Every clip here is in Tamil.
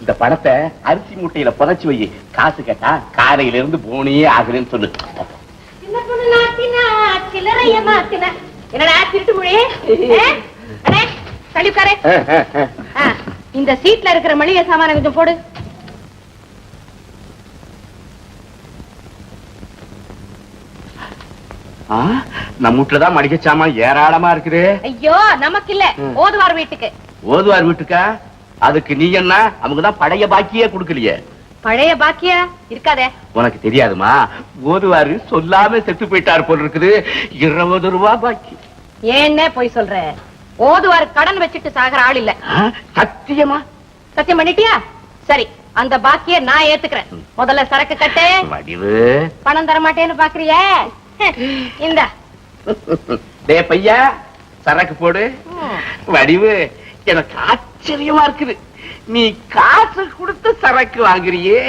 இந்த பணத்தை அரிசி மூட்டையில புதைச்சு வை. காசு கேட்டா காரையில இருந்து போனியே ஆகுறேன்னு சொல்லு. சின்ன பொண்ணு நாத்தினா, சில்லறைய மாத்தினா. என்னடா திருட்டு மொழி? இந்த சீட்ல இருக்கிற மளிகை சாமான கொஞ்சம் போடு. நம்ம வீட்டுலதான் மளிகை சாமான் ஏராளமா இருக்குது. ஐயோ நமக்கு இல்ல. ஓதுவார் வீட்டுக்கு. ஓதுவார் வீட்டுக்கா? அதுக்கு நீ என்ன? அவங்க தான் பழைய பாக்கியே கொடுக்கலையே. பழைய பாக்கியா? இருக்காதே. உனக்கு தெரியாதுமா? ஓதுவாரு சொல்லாம செத்து போயிட்டாரு போல இருக்குது. இருபது ரூபா பாக்கி. ஏன்னே போய் சொல்ற? ஓதுவார் கடன் வச்சுட்டு சாகுற ஆள் இல்ல. சத்தியமா? சத்தியம் பண்ணிட்டியா? சரி அந்த பாக்கிய நான் ஏத்துக்கிறேன். முதல்ல சரக்கு கட்டு. பணம் தர மாட்டேன்னு பாக்குறியே? இந்த. டே பையா சரக்கு போடு. வடிவு எனக்கு ஆச்சரியமா இருக்குது. நீ காசு கொடுத்து சரக்கு வாங்குறியே.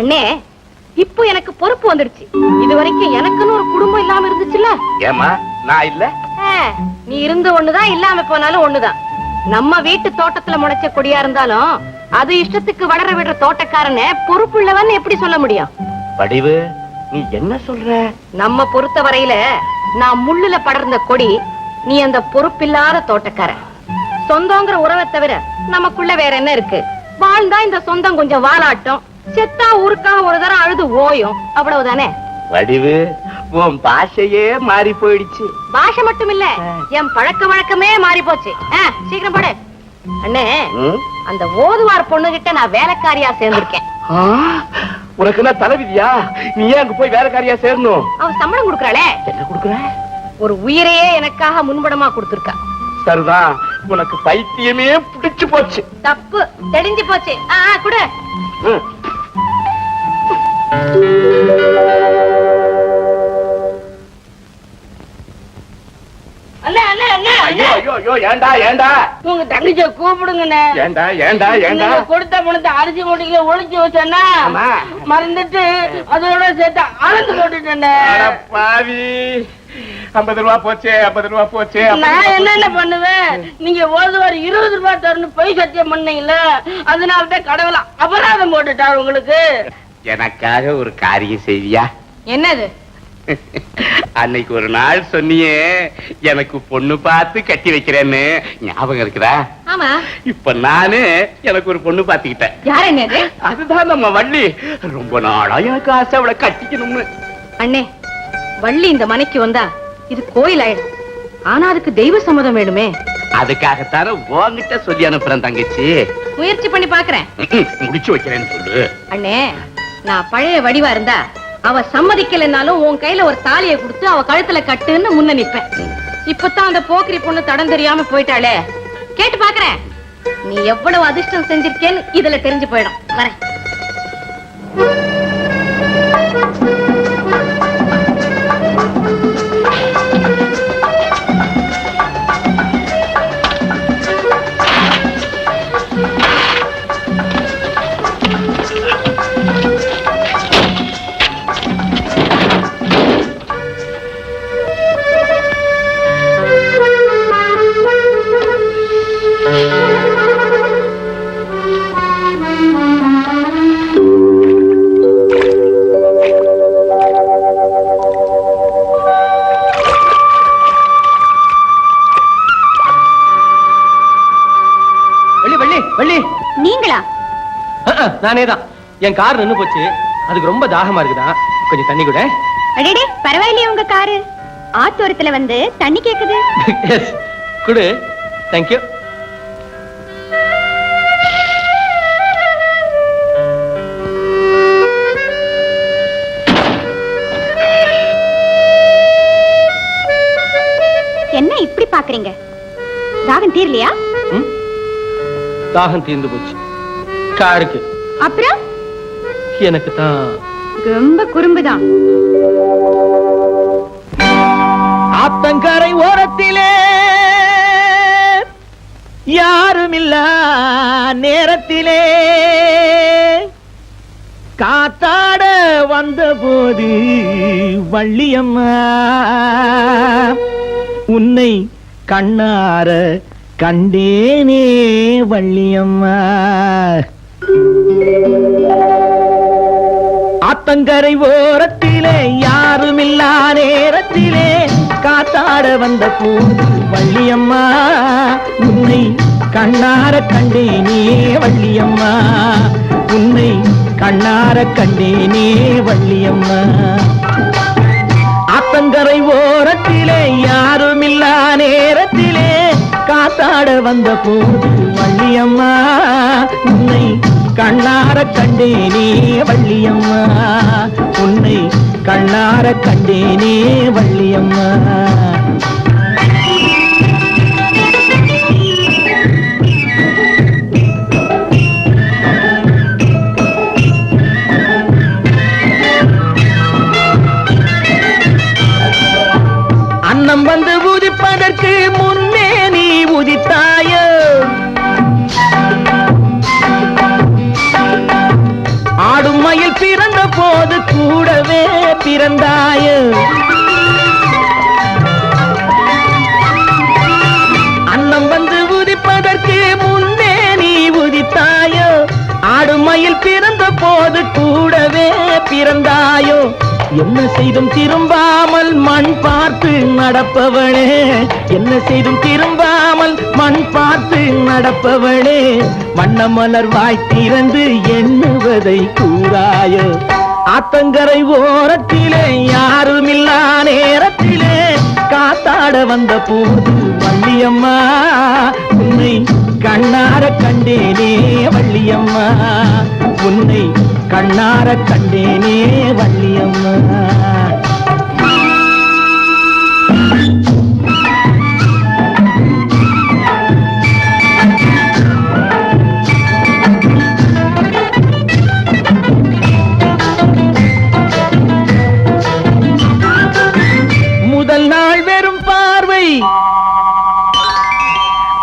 அண்ணே இப்போ எனக்கு பொறுப்பு வந்துடுச்சு. இது வரைக்கும் எனக்குன்னு ஒரு குடும்பம் இல்லாம இருந்துச்சுல்ல? ஏமா நான் இல்ல. நீ இருந்த ஒண்ணுதான் இல்லாம போனாலும் ஒண்ணுதான். நம்ம வீட்டு தோட்டத்துல முளைச்ச கொடியா இருந்தாலும் அது இஷ்டத்துக்கு வளர விடுற தோட்டக்காரன பொறுப்புள்ளவன் எப்படி சொல்ல முடியும்? வடிவு நீ என்ன சொல்ற? நம்ம பொறுத்த வரையில நான் முள்ளுல படர்ந்த கொடி நீ அந்த பொறுப்பில்லாத தோட்டக்காரன் சொந்தங்கிற உறவை தவிர நமக்குள்ள வேற என்ன இருக்கு? வாழ்ந்தா இந்த சொந்தம் கொஞ்சம் வாலாட்டும். செத்தா ஊருக்காக ஒரு தரம் அழுது ஓயும். அவ்வளவுதானே? வடிவு உன் பாஷையே மாறி போயிடுச்சு. பாஷை மட்டும் இல்ல என் பழக்க வழக்கமே மாறி போச்சு. சீக்கிரம் படு. அண்ணே? அந்த ஓதுவார் பொண்ணுகிட்ட நான் வேலைக்காரியா சேர்ந்திருக்கேன். உனக்கு என்ன தலைவிதியா? நீ ஏன் அங்க போய் வேலைக்காரியா சேரணும்? அவ சம்பளம் கொடுக்கறாளே. என்ன கொடுக்குற? ஒரு உயிரையே எனக்காக முன்படமா கொடுத்திருக்கா. சரிதான் உனக்கு பைத்தியமே பிடிச்சு போச்சு. தப்பு தெரிஞ்சு போச்சு. ஆ, ஆ, குடு. ஏண்டா ஏண்டா? உங்க தங்கச்சிய கூப்பிடுங்கண்ணே. ஏண்டா ஏண்டா ஏண்டா? கொடுத்த பணத்தை அரிசி மூட்டையில ஒளிச்சு வச்சேன்னா ஆமா. மறந்துட்டு அதோட சேர்த்து அளந்து போட்டுட்டேனே அட பாவி. ஐம்பது ரூபா போச்சே ஐம்பது ரூபா போச்சே நான் என்னென்ன பண்ணுவேன்? நீங்க ஓதுவார் இருபது ரூபாய் தரணும் பொய் சத்தியம் பண்ணீங்கல்ல அதனால தான் கடவுள அபராதம் போட்டுட்டார் உங்களுக்கு. எனக்காக ஒரு காரியம் செய்வியா? என்னது? அன்னைக்கு ஒரு நாள் சொன்னியே எனக்கு பொண்ணு பார்த்து கட்டி வைக்கிறேன்னு. ஞாபகம் இருக்குதா? ஆமா. இப்ப நானு எனக்கு ஒரு பொண்ணு பாத்துக்கிட்டேன் அதுதான் நம்ம வள்ளி. ரொம்ப நாளா எனக்கு ஆசை அவளை கட்டிக்கணும்னு. அண்ணே வள்ளி இந்த மனைக்கு வந்தா இது கோயில் ஆயிடும். ஆனா அதுக்கு தெய்வ சம்மதம் வேணுமே. அதுக்காகத்தானே உன்கிட்ட சொல்லி அனுப்புறேன் தங்கச்சி. முயற்சி பண்ணி பாக்குறேன். முடிச்சு வைக்கிறேன்னு சொல்லு. அண்ணே நான் பழைய வடிவா இருந்தா அவ சம்மதிக்கலைன்னாலும் உன் கையில ஒரு தாலியை கொடுத்து அவ கழுத்துல கட்டுன்னு முன்ன நிப்பேன். இப்பதான் அந்த போக்கிரி பொண்ணு தடம் தெரியாம போயிட்டாளே. கேட்டு பாக்குறேன். நீ எவ்வளவு அதிர்ஷ்டம் செஞ்சிருக்கேன்னு இதுல தெரிஞ்சு போயிடும். வரேன். நானே தான் என் கார் நின்னு போச்சு. அதுக்கு ரொம்ப தாகமா இருக்குதா? கொஞ்சம் தண்ணி கூட. அடேடே பரவாயில்லையே உங்க காரு. ஆத்தோரத்துல வந்து தண்ணி கேக்குது. எஸ் குடு. தேங்க்யூ என்ன இப்படி பாக்குறீங்க? தாகம் தீரலையா? தாகம் தீர்ந்து போச்சு. காருக்கு. அப்புறம்? எனக்கு தான் ரொம்ப குறும்புதான். ஆத்தங்கரை ஓரத்திலே யாருமில்ல நேரத்திலே. காத்தாட வந்த போது வள்ளியம்மா உன்னை கண்ணார கண்டேனே வள்ளியம்மா. ஆத்தங்கரை ஓரத்திலே யாருமில்லா நேரத்திலே காத்தாட வந்த போது வள்ளியம்மா. உன்னை கண்ணார கண்டேனே வள்ளியம்மா. உன்னை கண்ணார கண்டேனே வள்ளியம்மா. ஆத்தங்கரை ஓரத்திலே யாருமில்லா நேரத்திலே காத்தாட வந்த போது வள்ளியம்மா. உன்னை கண்ணார கண்டேனே வள்ளியம்மா. உன்னை கண்ணார கண்டேனே வள்ளியம்மா. அன்னம் வந்து பிறந்தாயோ அன்னம் வந்து உதிப்பதற்கு முன்னே நீ உதித்தாயோ? ஆடுமையில் பிறந்த போது கூடவே பிறந்தாயோ? என்ன செய்தும் திரும்பாமல் மண் பார்த்து நடப்பவளே. என்ன செய்தும் திரும்பாமல் மண் பார்த்து நடப்பவளே. வண்ணமலர் வாய் திறந்து எண்ணுவதை கூறாயோ? ஆத்தங்கரை ஓரத்திலே யாருமில்லா நேரத்திலே. காத்தாட வந்த போது வள்ளியம்மா உன்னை கண்ணார கண்டேனே வள்ளியம்மா. உன்னை கண்ணார கண்டேனே வள்ளியம்மா.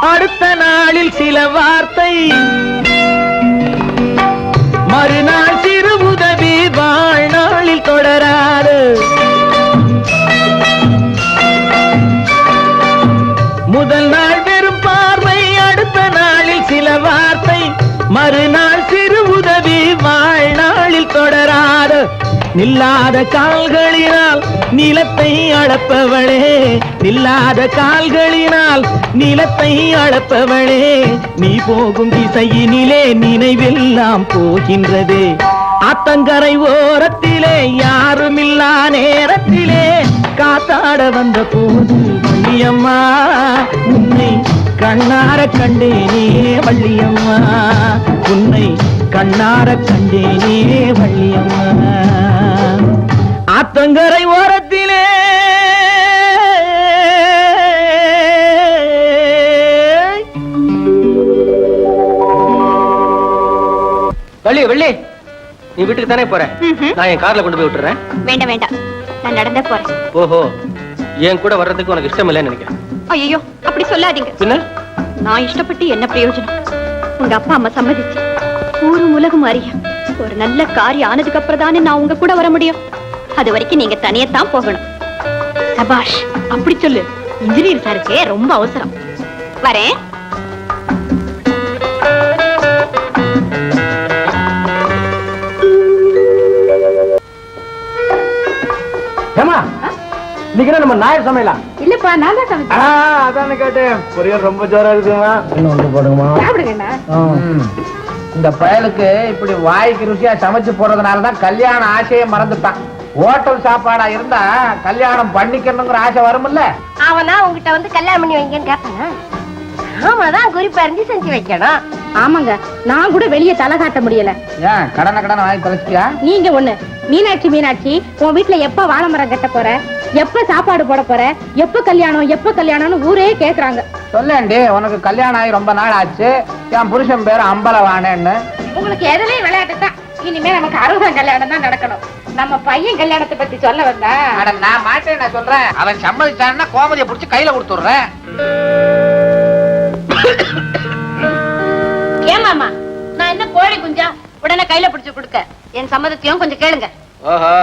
அடுத்த நாளில் சில வார்த்தை. மறுநாள் நில்லாத கால்களினால் நிலத்தை அளப்பவளே நில்லாத கால்களினால் நிலத்தை அளப்பவளே நீ போகும் திசையினிலே நினைவெல்லாம் போகின்றது. ஆத்தங்கரை ஓரத்திலே யாருமில்லா நேரத்திலே காத்தாட வந்த போது வள்ளியம்மா உன்னை கண்ணார கண்டேனே வள்ளியம்மா உன்னை கண்ணார கண்டேனே வள்ளியம்மா. ஆத்தங்கரை ஓரத்திலே. வள்ளி வள்ளி நீ வீட்டுக்கு தானே போற? நான் என் கார்ல கொண்டு போய் விட்டுறேன். வேண்டாம் வேண்டாம். நான் நடந்தே போறேன். ஓஹோ என் கூட வர்றதுக்கு உனக்கு இஷ்டம் இல்லைன்னு நினைக்கிறேன். ஐயோ அப்படி சொல்லாதீங்க. பின்ன நான் இஷ்டப்பட்டு என்ன பிரயோஜனம்? உங்க அப்பா அம்மா சம்மதிச்சு ஊரும் உலகம் அறிய ஒரு நல்ல காரியம் ஆனதுக்கு அப்புறம் தானே நான் உங்க கூட வர முடியும். அது வரைக்கும் நீங்க தனியத்தான் போகணும். சபாஷ் அப்படி சொல்லு. இன்ஜினியர் சாருக்கு ரொம்ப அவசரம். வரேன். இன்னைக்கு நம்ம நாயர் சமையலாம் இல்லப்பா நான் தான் சமைச்சேன். அதான கேட்டேன். பொரியல் ரொம்ப ஜோரா இருக்குமா? இன்னும் ஒன்று போடுங்கம்மா. சாப்பிடுங்கண்ணா. இந்த பயலுக்கு இப்படி வாய்க்கு ருசியா சமைச்சு போடுறதுனால தான் கல்யாண ஆசையை மறந்துட்டான். ஹோட்டல் சாப்பாடா இருந்தா கல்யாணம் பண்ணிக்கணுங்கிற ஆசை வரும்ல அவனா உங்ககிட்ட வந்து கல்யாணம் பண்ணி வைங்கன்னு கேட்பாங்க நாம தான் குறிப்பா இருந்து செஞ்சு வைக்கணும். ஆமாங்க நான் கூட வெளியே தலை காட்ட முடியல. ஏன் கடனை கடனை வாங்கி தொலைச்சிட்டியா? நீங்க ஒண்ணு மீனாட்சி மீனாட்சி உன் வீட்டுல எப்ப வாழை மரம் கட்ட போற? எப்ப சாப்பாடு போட போற? எப்ப கல்யாணம் எப்ப கல்யாணம்னு ஊரே கேக்குறாங்க. சொல்லேண்டி உனக்கு கல்யாணம் ஆகி ரொம்ப நாள் ஆச்சு. என் புருஷன் பேரு அம்பலவானேன்னு உங்களுக்கு எதுலயும் விளையாட்டு தான் இனிமே நமக்கு அறுபதாம் கல்யாணம் தான் நடக்கணும். நம்ம பையன் கல்யாணத்தை பத்தி சொல்ல வந்தா? அட நான் மாட்டேன் நான் சொல்றேன். அவன் சம்மதிச்சான்னா கோமதியை புடிச்சு கையில கொடுத்துடுறேன் ஏமாமா நான் என்ன கோழி குஞ்சா? உடனே கையில பிடிச்சு கொடுக்க. என் சம்மதத்தையும் கொஞ்சம் கேளுங்க. ஓஹோ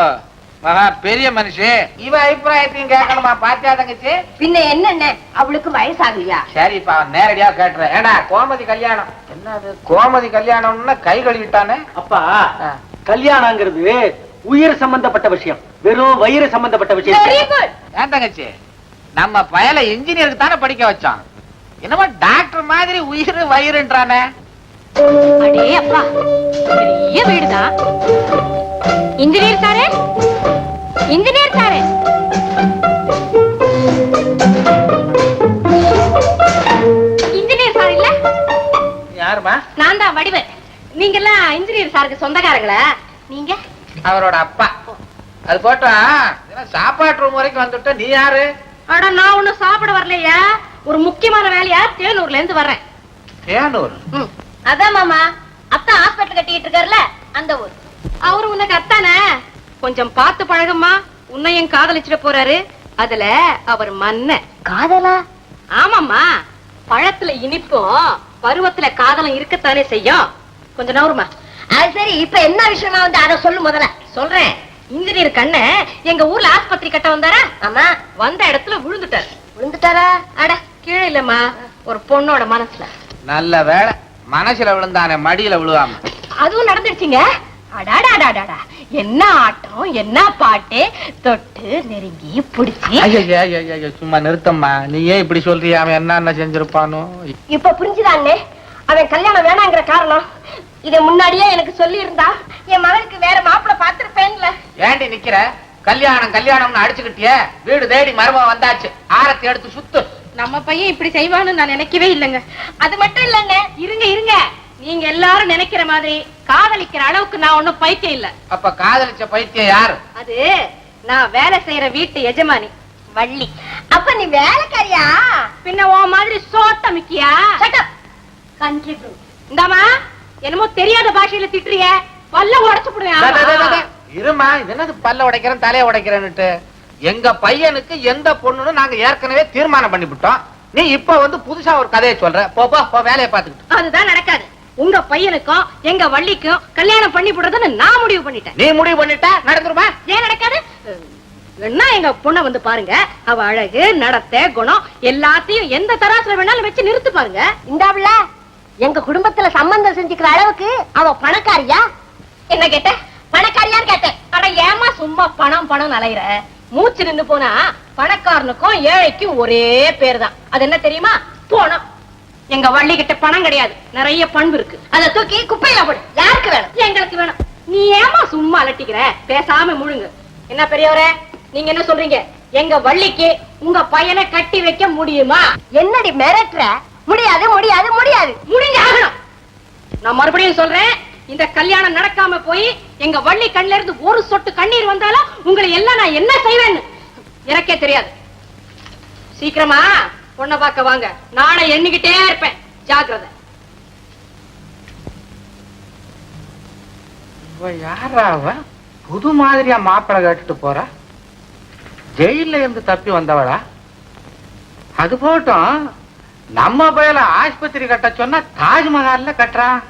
மகா பெரிய மனுஷி. இவ அபிப்பிராயத்தையும் கேட்கணுமா பாத்தியா தங்கச்சி? பின்ன என்னென்ன? அவளுக்கு வயசாகலையா? சரி இப்ப அவன் நேரடியா கேட்டுறேன். ஏடா கோமதி கல்யாணம்? என்னது கோமதி கல்யாணம்னா கை கழுவிட்டானே? அப்பா. கல்யாணங்கிறது உயிர் சம்பந்தப்பட்ட விஷயம். வெறும் வயிறு சம்பந்தப்பட்ட விஷயம். ஏன் தங்கச்சி? நம்ம பயல இன்ஜினியருக்கு தானே படிக்க வச்சோம். என்னமோ டாக்டர் மாதிரி உயிர் வயிறுன்றானே. அடே அப்பா பெரிய வீடுதான் இன்ஜினியர் சாரே? இன்ஜினியர் சாரே? இன்ஜினியர் சார் இல்ல? யாருமா? நான் தான் வடிவு நீங்க எல்லாம் இன்ஜினியர் சாருக்கு சொந்தக்காரங்களா? நீங்க? அவரோட அப்பா. அது போட்டா என்ன சாப்பாட்டு ரூம் வரைக்கும் வந்துட்ட. நீ யாரு? அட நான் ஒண்ணும் சாப்பிட வரலையா. ஒரு முக்கியமான வேலையா? தேனூர்ல இருந்து வர்றேன். ஏனூர் அதான் மாமா. அத்தா ஹாஸ்பிட்டல் கட்டிட்டு இருக்காருல அந்த ஊர். அவரு உனக்கு அத்தானே? கொஞ்சம் பார்த்து பழகம்மா. உன்னையும் காதலிச்சிட போறாரு. அதுல அவர் மன்ன காதலா? ஆமாம்மா. பழத்துல இனிப்பும் பருவத்துல காதலும் இருக்கத்தானே செய்யும். கொஞ்ச நவருமா அது சரி இப்ப என்ன விஷயமா வந்து அத சொல்லு முதல்ல. சொல்றேன். இன்ஜினியர் கண்ண எங்க ஊர்ல ஆஸ்பத்திரி கட்ட வந்தாரா? ஆமா. வந்த இடத்துல விழுந்துட்டாரு. விழுந்துட்டாரா? அட கீழே இல்லம்மா. ஒரு பொண்ணோட மனசுல. நல்ல வேலை மனசுல விழுந்தானே மடியில விழுவாம. அதுவும் நடந்துடுச்சுங்க. அடாடாடாடாடா. என்ன ஆட்டம் என்ன பாட்டு? தொட்டு நெருங்கி புடிச்சு. சும்மா நிறுத்தம்மா. நீ ஏன் இப்படி சொல்றியா? அவன் என்ன என்ன செஞ்சிருப்பானோ? இப்ப புரிஞ்சுதானே? அவன் கல்யாணம் வேணாங்கிற காரணம். இத முன்னாடியே எனக்கு சொல்லி இருந்தா என் மகனுக்கு வேற மாப்பிள்ள பாத்துருப்பேன்ல ஏண்டி நிக்கிற? கல்யாணம் கல்யாணம்னு அடிச்சுக்கிட்டியே. வீடு தேடி மருமகன் வந்தாச்சு. ஆரத்தி எடுத்து சுத்து. நம்ம பையன் இப்படி செய்வான்னு நான் நினைக்கவே இல்லைங்க. அது மட்டும் இல்லைங்க. இருங்க இருங்க. நீங்க எல்லாரும் நினைக்கிற மாதிரி காதலிக்கிற அளவுக்கு நான் ஒண்ணும் பைத்தியம் இல்ல. அப்ப காதலிச்ச பைத்தியம் யாரு? அது நான் வேலை செய்யற வீட்டு எஜமானி வள்ளி. அப்ப நீ வேலைக்காரியா? பின்ன உன் மாதிரி சோத்த மிக்கியா? கண்ட்ரி இந்தாமா என்னமோ தெரியாத பாஷையில திட்டுறிய? பல்ல உடைச்சு. இருமா இது என்னது பல்ல உடைக்கிறேன் தலைய உடைக்கிறேன்னுட்டு? எங்க பையனுக்கு எந்த பொண்ணுன்னு நாங்க ஏற்கனவே தீர்மானம் பண்ணிவிட்டோம். நீ இப்ப வந்து புதுசா ஒரு கதையை சொல்ற. போ போ போ வேலையை பாத்துக்கிட்டு அதுதான் நடக்காது. உங்க பையனுக்கும் எங்க வள்ளிக்கும் கல்யாணம் பண்ணி போடுறதுன்னு நான் முடிவு பண்ணிட்டேன். நீ முடிவு பண்ணிட்ட? நடந்துருமா? ஏன் நடக்காது? என்ன எங்க பொண்ண வந்து பாருங்க. அவ அழகு நடத்தை குணம் எல்லாத்தையும் எந்த தராசுல வேணாலும் வச்சு நிறுத்து பாருங்க. இந்தாவில எங்க குடும்பத்துல சம்பந்தம் செஞ்சுக்கிற அளவுக்கு அவ பணக்காரியா? என்ன கேட்ட? பணக்காரியான்னு கேட்டேன். அட ஏமா சும்மா பணம் பணம் அலையிற? மூச்சு நின்னு போனா பணக்காரனுக்கும் ஏழைக்கும் ஒரே பேர் தான் அது என்ன தெரியுமா? போனோம் எங்க வள்ளி கிட்ட பணம் கிடையாது. நிறைய பண்பு இருக்கு. அத தூக்கி குப்பையில போடு. யாருக்கு வேணும்? எங்களுக்கு வேணும். நீ ஏமா சும்மா அலட்டிக்கிற? பேசாம முழுங்கு. என்ன பெரியவரே? நீங்க என்ன சொல்றீங்க? எங்க வள்ளிக்கு உங்க பையனை கட்டி வைக்க முடியுமா? என்னடி மிரட்டுற? முடியாது முடியாது முடியாது. முடிஞ்சு ஆகணும். நான் மறுபடியும் சொல்றேன் இந்த கல்யாணம் நடக்காம போய் எங்க வள்ளி கண்ணுல இருந்து ஒரு சொட்டு கண்ணீர் வந்தாலும் உங்களை எல்லாம் நான் என்ன செய்வேன்னு? எனக்கே தெரியாது. சீக்கிரமா பொண்ணை பார்க்க வாங்க. நாளை எண்ணிக்கிட்டே இருப்பேன். ஜாக்கிரதை. இவ யாரா அவ? புது மாதிரியா மாப்பிளை கேட்டுட்டு போறா? ஜெயில இருந்து தப்பி வந்தவளா? அது போட்டும் நம்ம பயில ஆஸ்பத்திரி கட்ட சொன்னா தாஜ்மஹால்ல கட்டுறான்.